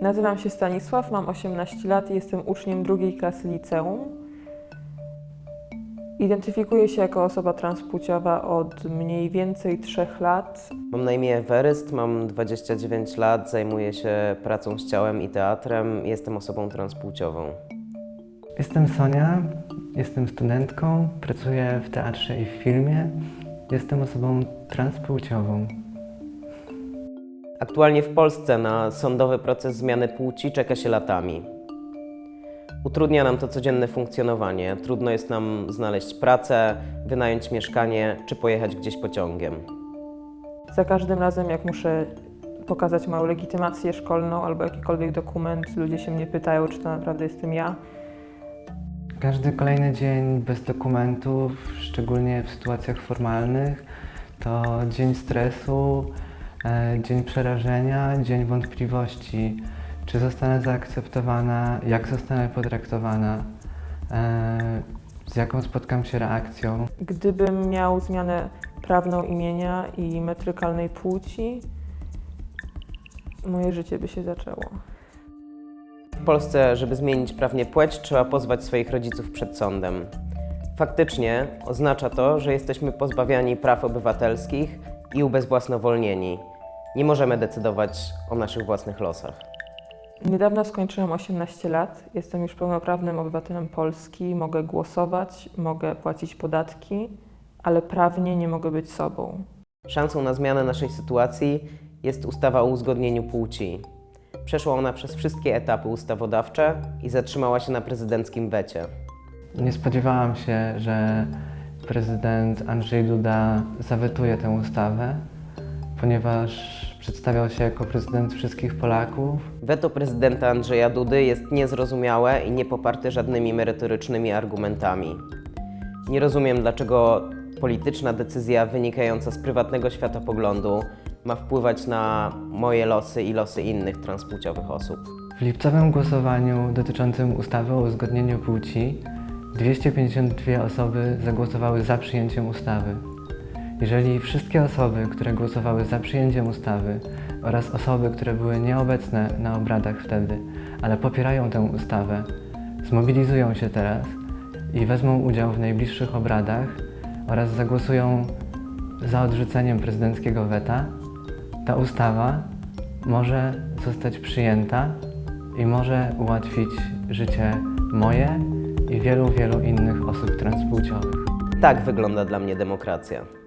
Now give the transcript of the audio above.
Nazywam się Stanisław, mam 18 lat i jestem uczniem drugiej klasy liceum. Identyfikuję się jako osoba transpłciowa od mniej więcej 3 lat. Mam na imię Eweryst, mam 29 lat, zajmuję się pracą z ciałem i teatrem, jestem osobą transpłciową. Jestem Sonia, jestem studentką, pracuję w teatrze i w filmie. Jestem osobą transpłciową. Aktualnie w Polsce na sądowy proces zmiany płci czeka się latami. Utrudnia nam to codzienne funkcjonowanie. Trudno jest nam znaleźć pracę, wynająć mieszkanie czy pojechać gdzieś pociągiem. Za każdym razem, jak muszę pokazać moją legitymację szkolną albo jakikolwiek dokument, ludzie się mnie pytają, czy to naprawdę jestem ja. Każdy kolejny dzień bez dokumentów, szczególnie w sytuacjach formalnych, to dzień stresu, dzień przerażenia, dzień wątpliwości, czy zostanę zaakceptowana, jak zostanę potraktowana, e, z jaką spotkam się reakcją. Gdybym miał zmianę prawną imienia i metrykalnej płci, moje życie by się zaczęło. W Polsce, żeby zmienić prawnie płeć, trzeba pozwać swoich rodziców przed sądem. Faktycznie oznacza to, że jesteśmy pozbawiani praw obywatelskich i ubezwłasnowolnieni. Nie możemy decydować o naszych własnych losach. Niedawno skończyłam 18 lat, jestem już pełnoprawnym obywatelem Polski, mogę głosować, mogę płacić podatki, ale prawnie nie mogę być sobą. Szansą na zmianę naszej sytuacji jest ustawa o uzgodnieniu płci. Przeszła ona przez wszystkie etapy ustawodawcze i zatrzymała się na prezydenckim wecie. Nie spodziewałam się, że prezydent Andrzej Duda zawetuje tę ustawę, ponieważ przedstawiał się jako prezydent wszystkich Polaków. Weto prezydenta Andrzeja Dudy jest niezrozumiałe i nie poparte żadnymi merytorycznymi argumentami. Nie rozumiem, dlaczego polityczna decyzja wynikająca z prywatnego światopoglądu ma wpływać na moje losy i losy innych transpłciowych osób. W lipcowym głosowaniu dotyczącym ustawy o uzgodnieniu płci 252 osoby zagłosowały za przyjęciem ustawy. Jeżeli wszystkie osoby, które głosowały za przyjęciem ustawy oraz osoby, które były nieobecne na obradach wtedy, ale popierają tę ustawę, zmobilizują się teraz i wezmą udział w najbliższych obradach oraz zagłosują za odrzuceniem prezydenckiego weta, ta ustawa może zostać przyjęta i może ułatwić życie moje i wielu, wielu innych osób transpłciowych. Tak wygląda dla mnie demokracja.